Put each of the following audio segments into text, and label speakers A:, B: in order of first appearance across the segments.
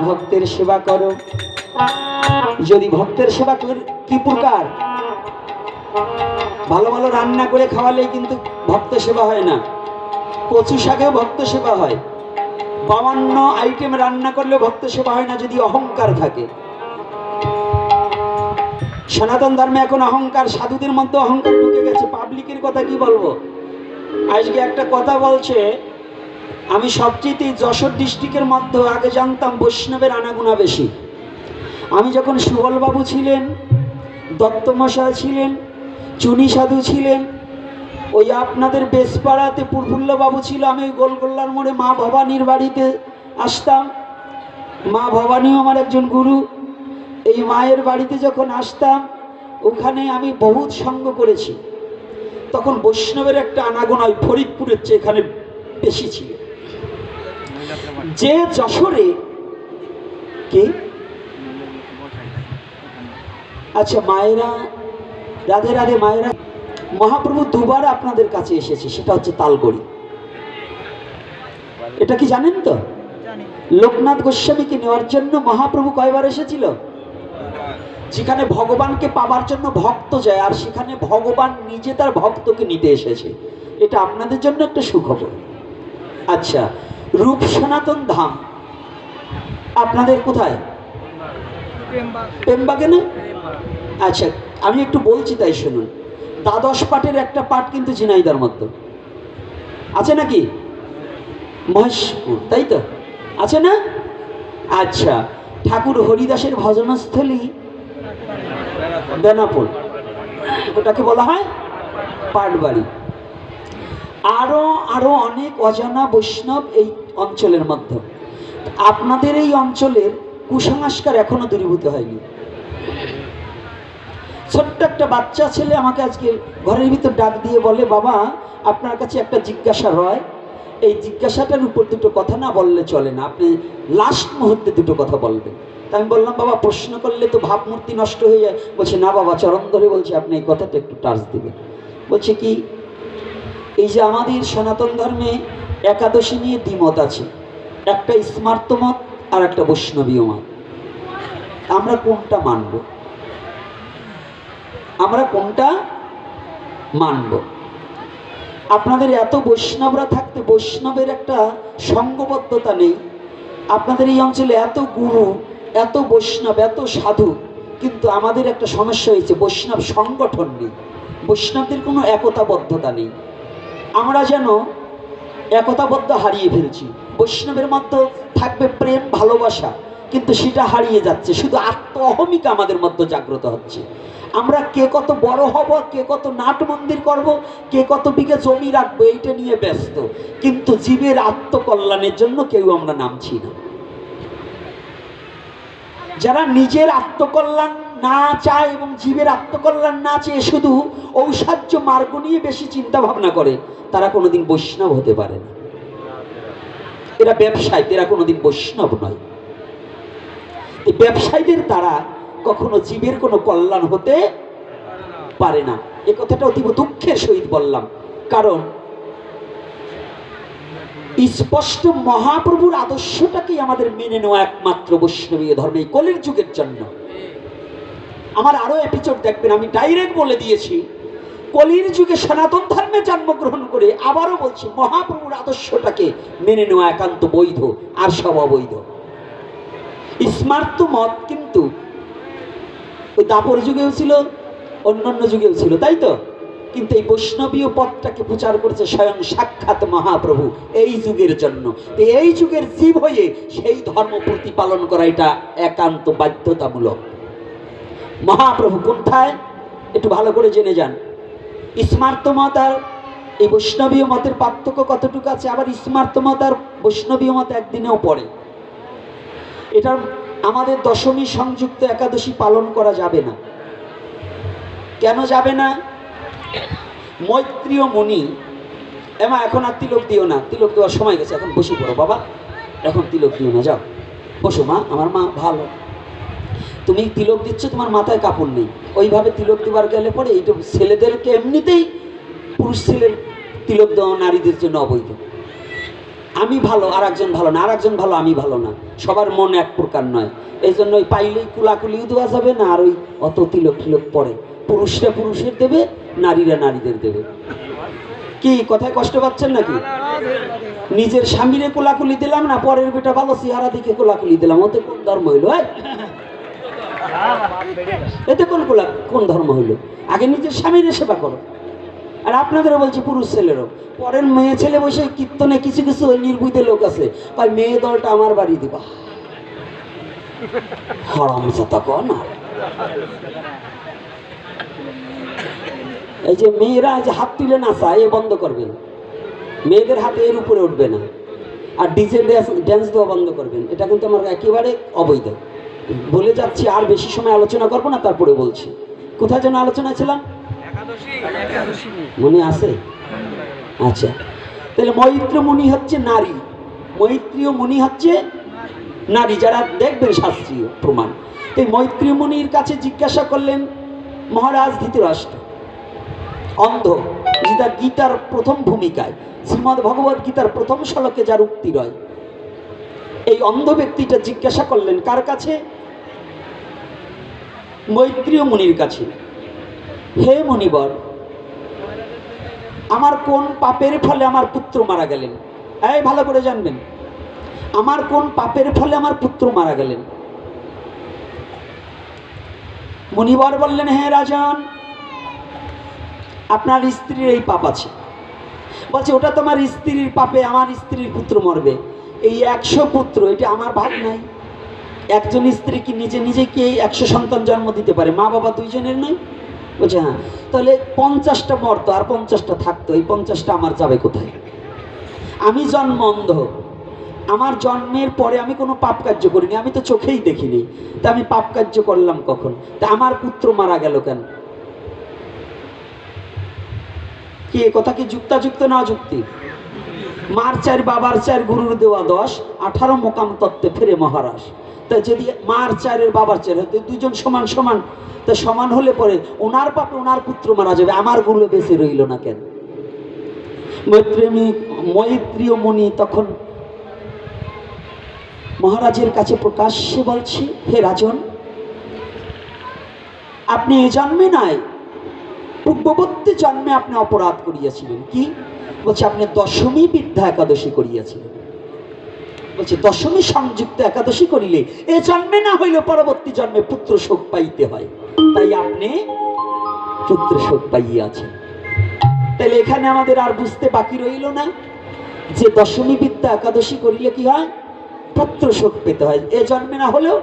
A: ভক্তের সেবা করো। যদি ভক্তের সেবা কর- কি প্রকার? ভালো ভালো রান্না করে খাওয়ালেই কিন্তু ভক্ত সেবা হয় না। কচু শাকেও ভক্ত সেবা হয়। বাবান্ন আইটেম রান্না করলে ভক্ত সেবা হয় না যদি অহংকার থাকে। সনাতন ধর্মে এখন অহংকার, সাধুদের মধ্যে অহংকার ঢুকে গেছে। পাবলিকের কথা কি বলব? আজকে একটা কথা বলছে আমি সবচেয়ে যশোর ডিস্ট্রিক্টের মধ্যে আগে জানতাম বৈষ্ণবের আনাগুনা বেশি। আমি যখন সুবলবাবু ছিলেন, দত্তমশাই ছিলেন, চুনি সাধু ছিলেন, ওই আপনাদের বেসপাড়াতে প্রফুল্লবাবু ছিল, আমি ওই গোলগোল্লার মোড়ে মা ভবানীর বাড়িতে আসতাম। মা ভবানীও আমার একজন গুরু। এই মায়ের বাড়িতে যখন আসতাম, ওখানে আমি বহুত সঙ্গ করেছি। তখন বৈষ্ণবের একটা আনাগোনা ওই ফরিদপুরের চেয়ে এখানে বেশি ছিল। যে যশোরে কি? আচ্ছা মায়েরা রাধে রাধে মায়েরা মহাপ্রভু দুবার আপনাদের কাছে এসেছে সেটা হচ্ছে তালগড়ি। এটা কি জানেন তো? লোকনাথ গোস্বামীকে নেওয়ার জন্য মহাপ্রভু কয়বার এসেছিল? যেখানে ভগবানকে পাবার জন্য ভক্ত যায় আর সেখানে ভগবান নিজে তার ভক্তকে নিতে এসেছে। এটা আপনাদের জন্য একটা সুখবর। আচ্ছা রূপ সনাতন ধাম। আপনাদের কোথায়? প্রেমবাগে না? আচ্ছা আমি একটু বলছি তাই শুনুন। দ্বাদশ পাঠের একটা পাঠ কিন্তু ঝিনাইদার মধ্যে। আছে নাকি? মহেশপুর, তাই তো? আছে না? আচ্ছা ঠাকুর হরিদাসের ভজনস্থলী বেনাপুর ওটাকে বলা হয় পাটবাড়ি। আরও আরও অনেক অজানা বৈষ্ণব এই অঞ্চলের মধ্যে। আপনাদের এই অঞ্চলের কুসংস্কার এখনও দূরীভূত হয়নি। ছোট্ট একটা বাচ্চা ছেলে আমাকে আজকে ঘরের ভিতর ডাক দিয়ে বলে, বাবা, আপনার কাছে একটা জিজ্ঞাসা রয়। এই জিজ্ঞাসাটার উপর দুটো কথা না বললে চলে না। আপনি লাস্ট মুহূর্তে দুটো কথা বলবেন। তা আমি বললাম, বাবা, প্রশ্ন করলে তো ভাবমূর্তি নষ্ট হয়ে যায়। বলছে, না বাবা চরণ ধরে বলছে, আপনি এই কথাটা একটু টাচ দিবেন। বলছে, কি এই যে আমাদের সনাতন ধর্মে একাদশী নিয়ে দ্বিমত আছে। একটা স্মার্ত মত আর একটা বৈষ্ণবীয় মত। আমরা কোনটা মানব? আমরা কোনটা মানব? আপনাদের এত বৈষ্ণবরা থাকতে বৈষ্ণবের একটা সঙ্গবদ্ধতা নেই। আপনাদের এই অঞ্চলে এত গুরু, এত বৈষ্ণব, এত সাধু, কিন্তু আমাদের একটা সমস্যা হয়েছে, বৈষ্ণব সংগঠন নেই। বৈষ্ণবদের কোনো একতাবদ্ধতা নেই। আমরা যেন একতাবদ্ধ হারিয়ে ফেলছি। বৈষ্ণবের মধ্যে থাকবে প্রেম, ভালোবাসা, কিন্তু সেটা হারিয়ে যাচ্ছে। শুধু আত্ম অহমিকা আমাদের মধ্যে জাগ্রত হচ্ছে। আমরা কে কত বড় হব, কে কত নাট মন্দির করব, কে কত বিঘে জমি রাখব, এইটা নিয়ে ব্যস্ত। কিন্তু জীবের আত্মকল্যাণের জন্য কেউ আমরা নামছি না। যারা নিজের আত্মকল্যাণ না চায় এবং জীবের আত্মকল্যাণ না চেয়ে শুধু ঔষাধ্য মার্গ নিয়ে বেশি চিন্তা ভাবনা করে, তারা কোনোদিন বৈষ্ণব হতে পারে না। এরা ব্যবসায়ী, এরা কোনোদিন বৈষ্ণব নয়। এই ব্যবসায়ীদের দ্বারা কখনো জীবের কোনো কল্যাণ হতে পারে না। এ কথাটা অতীব দুঃখের সহিত বললাম। কারণ স্পষ্ট মহাপ্রভুর আদর্শটাকেই আমাদের মেনে নেওয়া একমাত্র বৈষ্ণবীয় ধর্মে কলির যুগের জন্য। আমার আরও এপিসোড দেখবেন, আমি ডাইরেক্ট বলে দিয়েছি। কলির যুগে সনাতন ধর্মে জন্মগ্রহণ করে আবারও বলছি, মহাপ্রভুর আদর্শটাকে মেনে নেওয়া একান্ত বৈধ আর সব অবৈধ স্মার্ত মত কিন্তু ওই দাপর যুগেও ছিল, অন্যান্য যুগেও ছিল, তাই তো? কিন্তু এই বৈষ্ণবীয় পথটাকে প্রচার করেছে স্বয়ং সাক্ষাৎ মহাপ্রভু এই যুগের জন্য। এই যুগের জীব হয়ে সেই ধর্ম প্রতিপালন করা এটা একান্ত বাধ্যতামূলক। মহাপ্রভু কোথায়? একটু ভালো করে জেনে যান। স্মার্ত মত আর এই বৈষ্ণবীয় মতের পার্থক্য কতটুকু আছে? আবার স্মার্ত মত আর বৈষ্ণবীয় মত একদিনেও পড়ে। এটার আমাদের দশমী সংযুক্ত একাদশী পালন করা যাবে না। কেন যাবে না? মৈত্রীয় মুনি, এমা, এখন আর তিলক দিও না। তিলক দেওয়ার সময় গেছে, এখন বসে পড়ো বাবা। এখন তিলক দিও না, যাও। বসো মা, আমার মা ভালো। তুমি তিলক দিচ্ছ, তোমার মাথায় কাপড় নেই। ওইভাবে তিলক দেওয়ার গেলে পরে এইটা ছেলেদেরকে এমনিতেই পুরুষ ছেলের তিলক দেওয়া নারীদের জন্য অবৈধ। আমি ভালো আর একজন ভালো না আর একজন ভালো, আমি ভালো না। সবার মন এক প্রকার নয়। এই জন্য ওই পাইলেই কুলাকুলিও দেওয়া যাবে না, আর ওই অত তিলক টিলক পরে। পুরুষরা পুরুষের দেবে, নারীরা নারীদের দেবে। কি, কথায় কষ্ট পাচ্ছেন নাকি? নিজের স্বামীরে কোলাকুলি দিলাম না, পরের বেটা ভালো চেহারা দিকে কোলাকুলি দিলাম। ওতে কোন ধর্ম হইল? এতে কোন কোন ধর্ম হইল? আগে নিজের স্বামীর সেবা করো। আর আপনাদেরও বলছি, পুরুষ ছেলেরও। পরের মেয়ে ছেলে বসে কীর্তনে কিছু কিছু নির্বুদ্ধ লোক আছে। তাই মেয়ে দলটা আমার বাড়ি দিবা। হরাম না? এই যে মেয়েরা যে হাত তুলে নাচা এ বন্ধ করবেন মেয়েদের হাতে এর উপরে উঠবে না। আর ডিজে ড্যান্স দেওয়া বন্ধ করবেন। এটা কিন্তু আমার একেবারে অবৈধ। বলে যাচ্ছি আর বেশি সময় আলোচনা করব না তারপরে বলছি। কোথায় যেন আলোচনা ছিলাম? মনে আছে? আচ্ছা। তাহলে মৈত্র মুনি হচ্ছে নারী। মৈত্রীয় মুনি হচ্ছে নারী যারা দেখবেন শাস্ত্রীয় প্রমাণ। এই মৈত্রী মুনির কাছে জিজ্ঞাসা করলেন মহারাজ ধৃতরাষ্ট্র অন্ধ যেটা গীতার প্রথম ভূমিকায় শ্রীমদ ভগবত গীতার প্রথম শ্লোকে যার উক্তি রয়। এই অন্ধ ব্যক্তিটা জিজ্ঞাসা করলেন কার কাছে? মৈত্রীয় মুনির কাছে, হে মুনিবর আমার কোন পাপের ফলে আমার পুত্র মারা গেলেন? এই, ভালো করে জানবেন, আমার কোন পাপের ফলে আমার পুত্র মারা গেলেন? মুনিবর বললেন, হে রাজন, আপনার স্ত্রীর এই পাপ আছে। বলছে, ওটা তোমার স্ত্রীর পাপে আমার স্ত্রীর পুত্র মরবে। এই একশো পুত্র, এটা আমার ভাগ নাই। একজন স্ত্রী কি নিজে নিজে কি একশো সন্তান জন্ম দিতে পারে? মা বাবা দুইজনের নয়? বলছে হ্যাঁ তাহলে পঞ্চাশটা মরতো আর পঞ্চাশটা থাকতো, এই পঞ্চাশটা আমার যাবে কোথায়? আমি জন্ম অন্ধ আমার জন্মের পরে আমি কোনো পাপ কার্য করিনি, আমি তো চোখেই দেখিনি। তা আমি পাপ কার্য করলাম কখন? তা আমার পুত্র মারা গেল কেন? কি এ কথা কি যুক্তাযুক্ত না যুক্তি? মার চার, বাবার চার, গুরুর দেওয়া দশ, আঠারো মোকাম তত্ত্বে ফেরে মহারাজ। তা যদি মার চারের বাবার চার দুজন সমান সমান, তা সমান হলে পরে ওনার পাপে ওনার পুত্র মারা যাবে, আমারগুলো বেঁচে রইল না কেন? মৈত্রেমী মৈত্রীয় মুনি তখন মহারাজের কাছে প্রকাশ্যে বলছি, হে রাজন, আপনি এ জন্মে নয় পূর্ববর্তী জন্মে আপনি অপরাধ করিয়াছিলেন। কি? বলছে, আপনি দশমী বিদ্যা একাদশী করিয়াছিলেন। বলছে, দশমী সংযুক্ত একাদশী করিলে এ জন্মে না হইলে পরবর্তী জন্মে পুত্র শোক পাইতে হয়। তাই আপনি পুত্র শোক পাইয়াছেন তাহলে এখানে আমাদের আর বুঝতে বাকি রইল না যে দশমী বিদ্যা একাদশী করিলে কি হয়? পুত্র শোক পেতে হয়। এ জন্মে না হলেও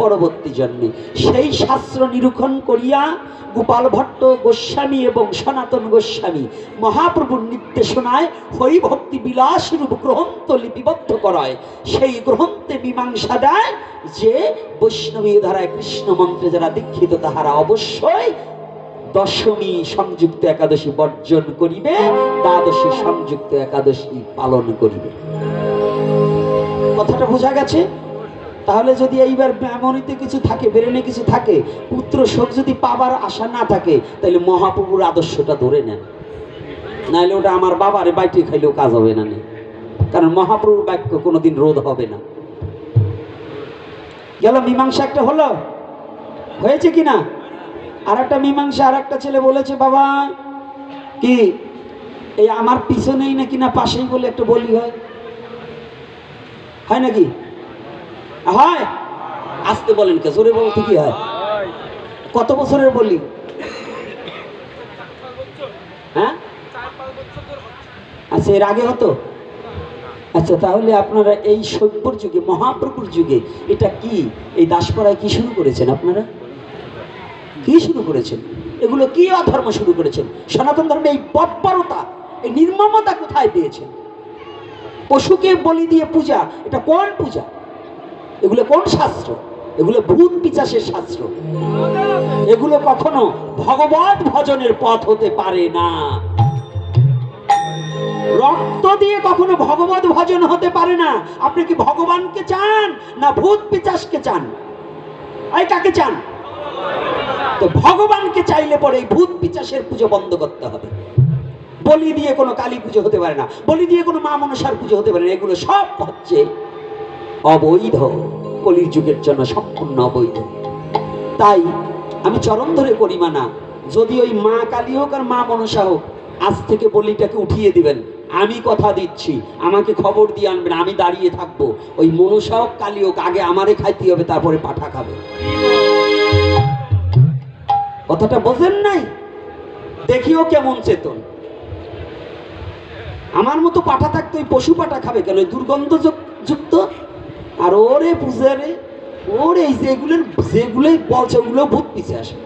A: পরবর্তী জন্মে। সেই শাস্ত্র নিরূপণ করিয়া গোপাল ভট্ট গোস্বামী এবং সনাতন গোস্বামী মহাপ্রভুর নির্দেশনায় হরি ভক্তি বিলাস রূপ গ্রন্থ লিপিবদ্ধ করায়। সেই গ্রন্থে মীমাংসা দেয় যে বৈষ্ণবী ধারায় কৃষ্ণ মন্ত্রে যারা দীক্ষিত, তাহারা অবশ্যই দশমী সংযুক্ত একাদশী বর্জন করিবে, দ্বাদশী সংযুক্ত একাদশী পালন করিবে। কথাটা বোঝা গেছে? তাহলে যদি এইবার মেমোরিতে কিছু থাকে, ব্রেনে কিছু থাকে, পুত্র শোক যদি পাবার আশা না থাকে, তাহলে মহাপ্রভুর আদর্শটা ধরে নেন। নাহলে ওটা আমার বাবারে বাইটে খাইলেও কাজ হবে না। কারণ মহাপ্রভুর বাক্য কোনোদিন রোধ হবে না। গেল, মীমাংসা একটা হলো। হয়েছে কি না? আর একটা মীমাংসা আর একটা ছেলে বলেছে, বাবা, কি, এই আমার পিছনেই নাকি না পাশেই বলে একটা বলি হয়? হয় নাকি? হয়? আসতে বলেন কে, জোরে বলতে কি হয়? কত বছরের বলি? হ্যাঁ? আচ্ছা এর আগে হতো? আচ্ছা তাহলে আপনারা এই সভ্যর যুগে, মহাপ্রভুর যুগে, এটা কি? এই দাসপাড়ায় কি শুরু করেছেন আপনারা? কি শুরু করেছেন? এগুলো কি অধর্ম শুরু করেছেন? সনাতন ধর্মে এই বর্বরতা এই নির্মমতা কোথায় পেয়েছেন? পশুকে বলি দিয়ে পূজা, এটা কোন পূজা? এগুলো কোন শাস্ত্র? এগুলো ভূত পিচাসের শাস্ত্র। এগুলো কখনো ভগবত ভজনের পথ হতে পারে না। রক্ত দিয়ে কখনো ভগবত ভজন হতে পারে না। আপনি কি ভগবানকে চান না ভূত পিচাসকে চান? এই কাকে চান? তো ভগবানকে চাইলে পরে এই ভূত পিচাসের পুজো বন্ধ করতে হবে। বলি দিয়ে কোনো কালী পুজো হতে পারে না। বলি দিয়ে কোনো মা মনসার পুজো হতে পারে না। এগুলো সব হচ্ছে অবৈধ। কলির যুগের জন্য সম্পূর্ণ অবৈধ। তাই আমি চরম ধরে করি মানা, যদি ওই মা কালী হোক আর মা মনসা হোক, আজ থেকে বলিটাকে উঠিয়ে দিবেন। আমি কথা দিচ্ছি, আমাকে খবর দিয়ে আনবেন, আমি দাঁড়িয়ে থাকব। ওই মনসা হোক, কালী হোক, আগে আমারে খাইতে হবে, তারপরে পাঠা খাবে। কথাটা বোঝেন নাই? দেখিও কেমন চেতন। আমার মতো পাঠা থাকতো ওই পশু পাঠা খাবে কেন? ওই দুর্গন্ধ যুক- যুক্ত আর ওরে পূজারে ওরে এই যেগুলোর যেগুলোই বলছে ওগুলো ভূত পিছে আসে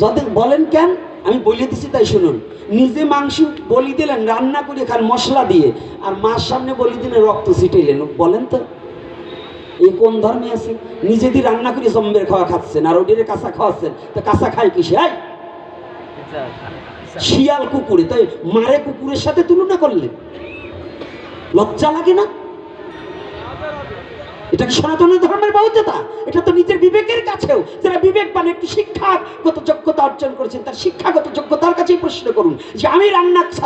A: যাদের বলেন কেন, আমি বলে দিছি তাই শুনুন। নিজে মাংস বলি দিলেন, রান্না করে খান মশলা দিয়ে, আর মার সামনে বলি দিলেন, রক্ত ছিটাইলেন। বলেন তো এই কোন ধর্মে আছে? নিজে দিয়ে রান্না করে জম্বের খাওয়া খাচ্ছেন, আর ওদের কাঁচা খাওয়াচ্ছেন, তা কাঁচা খায় কিসে আয় শিয়াল কুকুরে, তাই মারে কুকুরের সাথে তুলনা করলেন লজ্জা লাগে না? এটা সনাতন ধর্মের বৌদ্ধতা এটা তো নিজের বিবেকের কাছেও। যারা বিবেকবান একটি শিক্ষাগত যোগ্যতা অর্জন করেছেন, তার শিক্ষাগত যোগ্যতার কাছেই প্রশ্ন করুন যে আমি রান্না